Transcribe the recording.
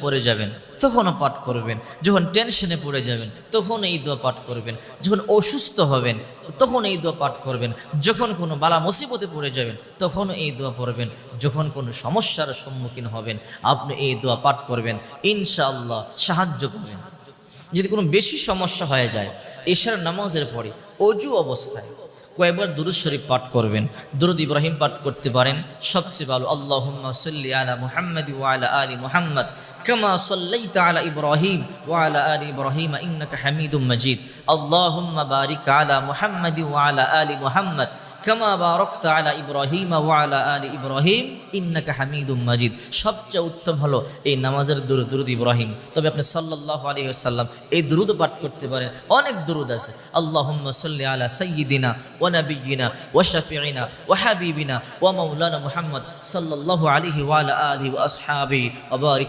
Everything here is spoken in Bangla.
পড়ে যাবেন, তখনও পাঠ করবেন। যখন টেনশনে পড়ে যাবেন, তখন এই দোয়া পাঠ করবেন। যখন অসুস্থ হবেন, তখন এই দোয়া পাঠ করবেন। যখন কোনো বালা মুসিবতে পড়ে যাবেন, তখন এই দোয়া পড়বেন। যখন কোনো সমস্যার সম্মুখীন হবেন, আপনি এই দোয়া পাঠ করবেন। ইনশাআল্লাহ সাহায্য পাবেন যদি কোনো বেশি সমস্যা হয়ে যায়, এশার নামাজের পরে অজু অবস্থায় কয়েকবার দুরুদ শরীফ পাঠ করবেন? দুরুদ ইব্রাহিম পাঠ করতে পারেন। সবচেয়ে ভালো, আল্লাহুম্মা সাল্লি আলা মুহাম্মদ ওয়ালা আলি মুহাম্মাদ কামা সাল্লাইতা আলা ইব্রাহিম ওয়ালা আলি ইব্রাহিম ইন্নাকা হামিদুম মাজিদ। আল্লাহুম্মা বারিক আলা মুহাম্মদ ওয়ালা আলি মুহাম্মাদ। কামা বারাকতা আলা ইব্রাহিম ওয়া আলা আলি ইব্রাহিম ইন্নাকা হামিদুম মাজিদ। সবচেয়ে উত্তম হলো এই নামাজের দুরুদ দুরুদ ইব্রাহিম। তবে আপনি সাল্লাল্লাহু আলাইহি ওয়াসাল্লাম এই দুরুদ পাঠ করতে পারেন। অনেক দুরুদ আছে। আল্লাহুম্মা সাল্লি আলা সাইয়্যিদিনা ওয়া নাবিয়্যিনা ওয়া শাফিঈনা ওয়া হাবিবিনা ওয়া মাওলানা মুহাম্মদ সাল্লাল্লাহু আলা আলিহি ওয়া আসহাবিহি। ওয়া বারিক